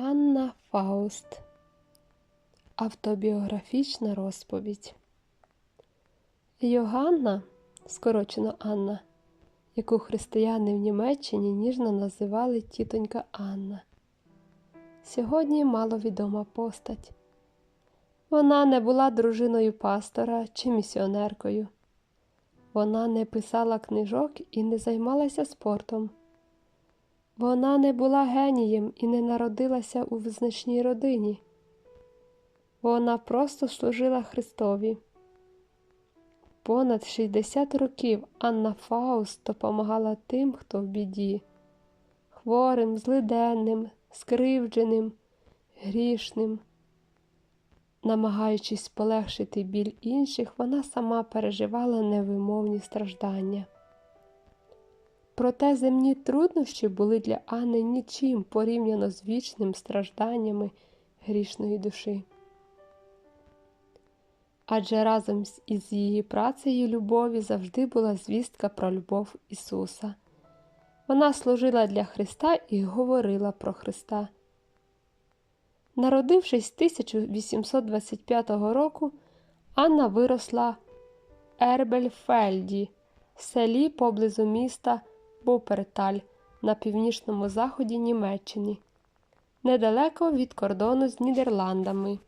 Анна Фауст. Автобіографічна розповідь. Йоганна, скорочено Анна, яку християни в Німеччині ніжно називали тітонька Анна. Сьогодні маловідома постать. Вона не була дружиною пастора чи місіонеркою. Вона не писала книжок і не займалася спортом. Вона не була генієм і не народилася у визначній родині. Вона просто служила Христові. Понад 60 років Анна Фауст допомагала тим, хто в біді, хворим, злиденним, скривдженим, грішним. Намагаючись полегшити біль інших, вона сама переживала невимовні страждання. Проте земні труднощі були для Анни нічим порівняно з вічним стражданнями грішної душі. Адже разом із її працею любові завжди була звістка про любов Ісуса. Вона служила для Христа і говорила про Христа. Народившись 1825 року, Анна виросла в Ербельфельді, селі поблизу міста Буперталь на північному заході Німеччини, недалеко від кордону з Нідерландами.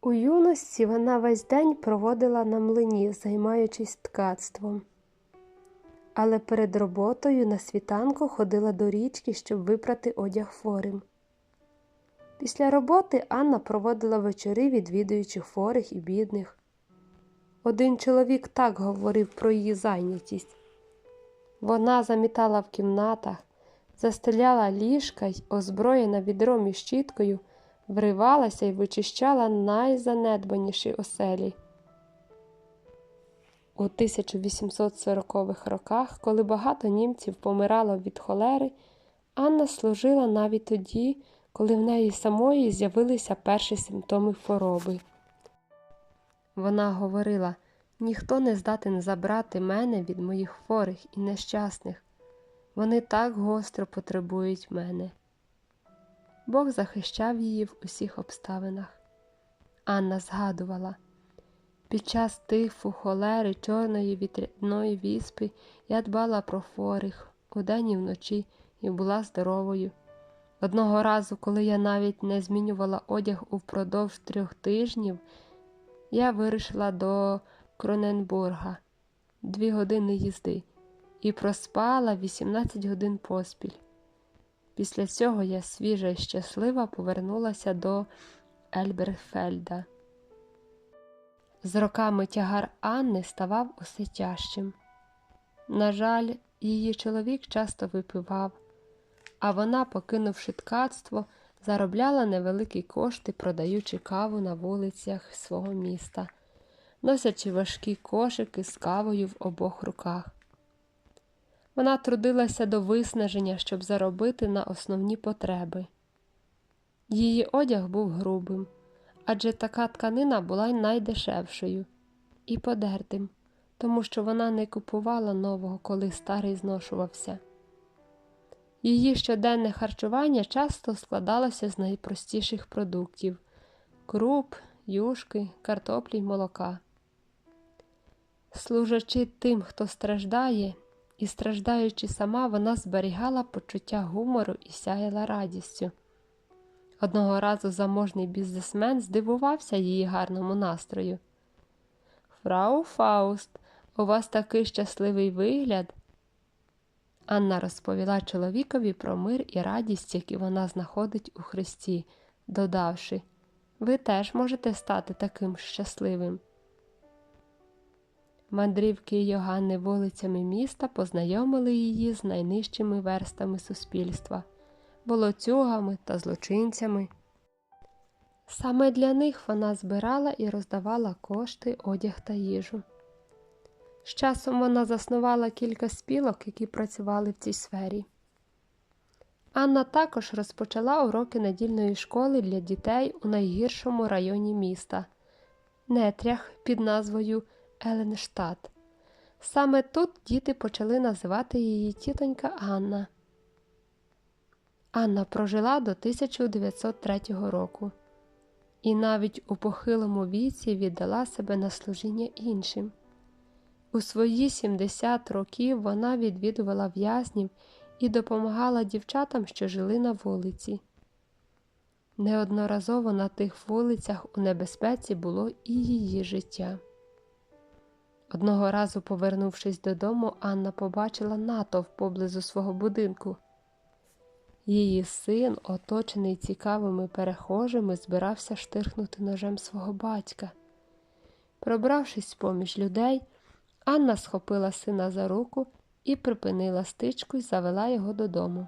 У юності вона весь день проводила на млині, займаючись ткацтвом. Але перед роботою на світанку ходила до річки, щоб випрати одяг хворим. Після роботи Анна проводила вечори, відвідуючи хворих і бідних. Один чоловік так говорив про її зайнятість. Вона замітала в кімнатах, застеляла ліжка й, озброєна відром і щіткою, вривалася і вичищала найзанедбаніші оселі. У 1840-х роках, коли багато німців помирало від холери, Анна служила навіть тоді, коли в неї самої з'явилися перші симптоми хвороби. Вона говорила ніхто не здатен забрати мене від моїх хворих і нещасних. Вони так гостро потребують мене. Бог захищав її в усіх обставинах. Анна згадувала під час тифу, холери, чорної вітряної віспи я дбала про хворих удень і вночі і була здоровою. Одного разу, коли я навіть не змінювала одяг упродовж трьох тижнів, я вирішила до Кроненбурга дві години їзди і проспала 18 годин поспіль. Після цього я свіжа і щаслива повернулася до Ельберфельда. З роками тягар Анни ставав усе тяжчим. На жаль, її чоловік часто випивав, а вона, покинувши ткацтво, заробляла невеликі кошти, продаючи каву на вулицях свого міста, носячи важкі кошики з кавою в обох руках. Вона трудилася до виснаження, щоб заробити на основні потреби. Її одяг був грубим, адже така тканина була найдешевшою і подертим, тому що вона не купувала нового, коли старий зношувався. Її щоденне харчування часто складалося з найпростіших продуктів круп, юшки, картоплі й молока. Служачи тим, хто страждає, і страждаючи сама, вона зберігала почуття гумору і сяяла радістю. Одного разу заможний бізнесмен здивувався її гарному настрою. Фрау Фауст, у вас такий щасливий вигляд. Анна розповіла чоловікові про мир і радість, які вона знаходить у Христі, додавши Ви теж можете стати таким щасливим. Мандрівки Йоганни вулицями міста познайомили її з найнижчими верстами суспільства, волоцюгами та злочинцями. Саме для них вона збирала і роздавала кошти, одяг та їжу. З часом вона заснувала кілька спілок, які працювали в цій сфері. Анна також розпочала уроки недільної школи для дітей у найгіршому районі міста Нетрях під назвою Еленштадт. Саме тут діти почали називати її тітонька Анна. Анна прожила до 1903 року і навіть у похилому віці віддала себе на служіння іншим. У свої 70 років вона відвідувала в'язнів і допомагала дівчатам, що жили на вулиці. Неодноразово на тих вулицях у небезпеці було і її життя. Одного разу, повернувшись додому, Анна побачила натовп поблизу свого будинку. Її син, оточений цікавими перехожими, збирався штирхнути ножем свого батька. Пробравшись поміж людей, Анна схопила сина за руку і припинила стичку й завела його додому.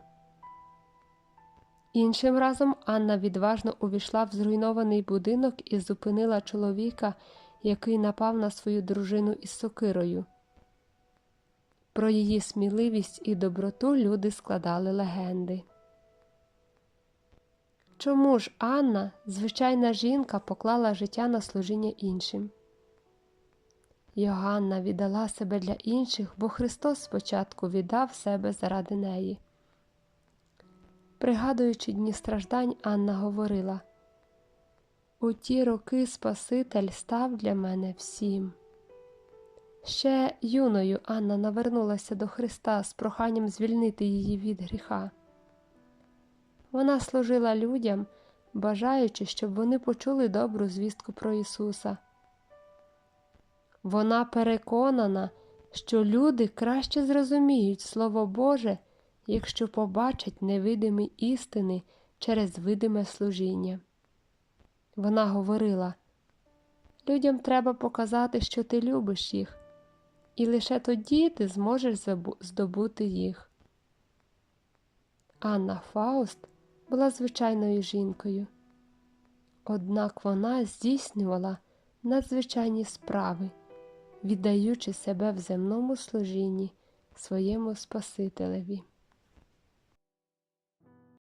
Іншим разом Анна відважно увійшла в зруйнований будинок і зупинила чоловіка, який напав на свою дружину із сокирою. Про її сміливість і доброту люди складали легенди. Чому ж Анна, звичайна жінка, поклала життя на служіння іншим? Йоганна віддала себе для інших, бо Христос спочатку віддав себе заради неї. Пригадуючи дні страждань, Анна говорила У ті роки Спаситель став для мене всім. Ще юною Анна навернулася до Христа з проханням звільнити її від гріха. Вона служила людям, бажаючи, щоб вони почули добру звістку про Ісуса. Вона переконана, що люди краще зрозуміють Слово Боже, якщо побачать невидимі істини через видиме служіння. Вона говорила людям треба показати, що ти любиш їх, і лише тоді ти зможеш здобути їх. Анна Фауст була звичайною жінкою, однак вона здійснювала надзвичайні справи віддаючи себе в земному служінні своєму Спасителеві.